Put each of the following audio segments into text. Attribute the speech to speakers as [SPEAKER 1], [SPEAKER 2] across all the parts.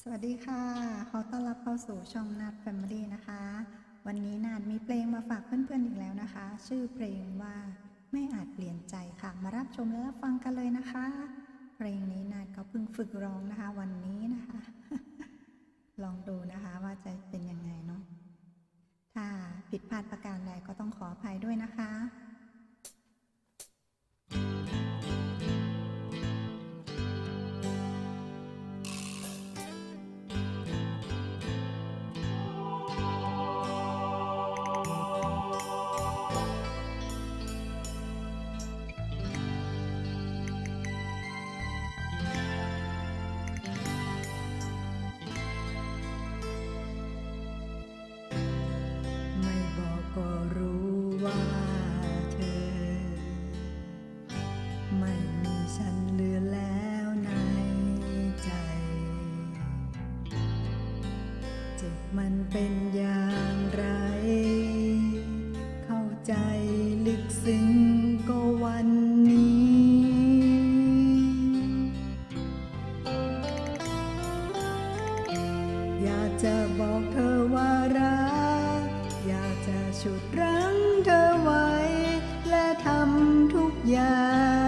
[SPEAKER 1] สวัสดีค่ะ ขอต้อนรับเข้าสู่ช่องนัดแฟมิลี่นะคะ วันนี้นาดมีเพลงมาฝากเพื่อนๆอีกแล้วนะคะ ชื่อเพลงว่าไม่อาจเปลี่ยนใจค่ะ มารับชมและรับฟังกันเลยนะคะ เพลงนี้นาดก็เพิ่งฝึกร้องนะคะ วันนี้นะคะ ลองดูนะคะว่าจะเป็นยังไงเนาะ ถ้าผิดพลาดประการใดก็ต้องขออภัยด้วยนะคะ เป็นอย่างไร เข้าใจลึกซึ้งก็วันนี้อยากจะบอกเธอว่ารัก อยากจะฉุดรั้งเธอไว้ และทำทุกอย่าง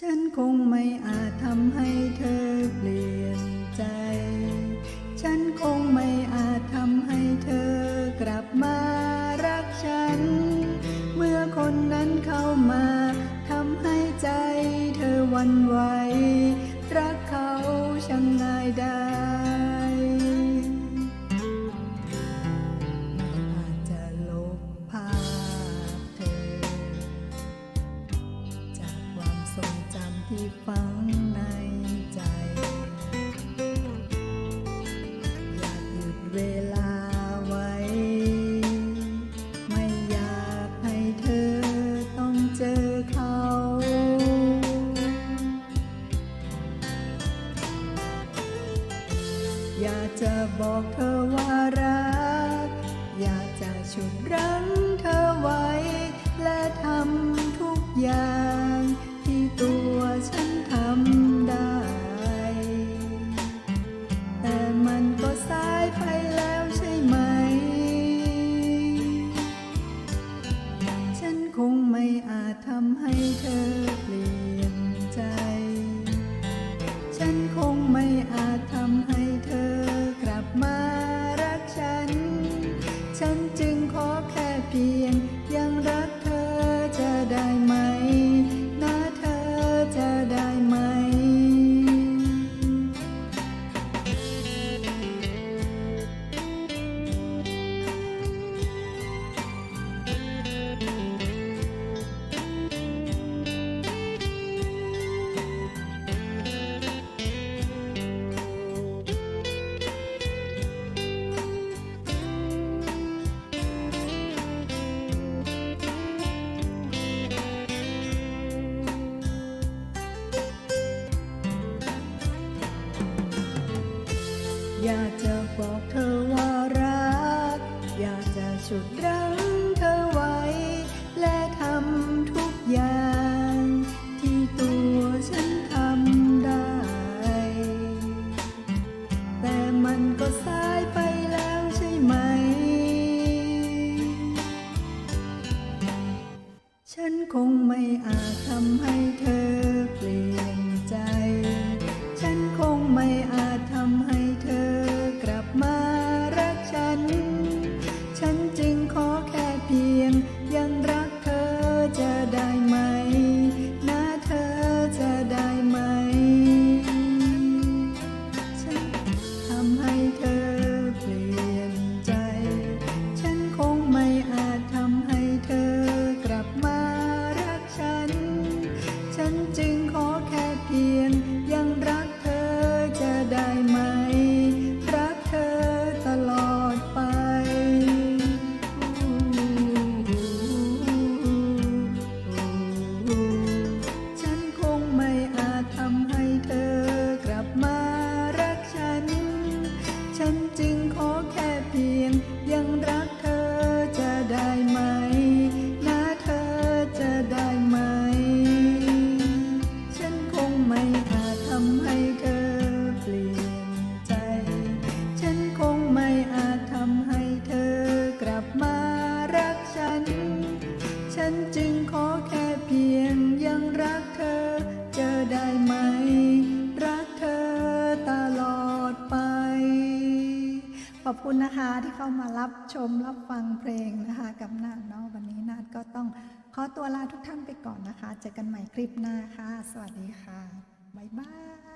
[SPEAKER 1] ฉันคงไม่อาจทำให้เธอเปลี่ยนใจ ฉันคงไม่อาจทำให้เธอกลับมารักฉัน เมื่อคนนั้นเข้ามาทำให้ใจเธอวันไหว รักเขาช่างง่ายได้ บอกเธอว่ารัก อยากจะชุนรัก อยากจะบอกเธอว่ารัก อยากจะฉุดรั้งเธอไว้ และทำทุกอย่าง ที่ตัวฉันทำได้ แต่มันก็ส ได้ ขอบคุณนะคะที่เข้ามารับชมรับฟังเพลงนะคะ กับนาดเนาะวันนี้นาดก็ต้องขอตัวลาทุกท่านไปก่อนนะคะ เจอกันใหม่คลิปหน้าค่ะ สวัสดีค่ะ บ๊ายบาย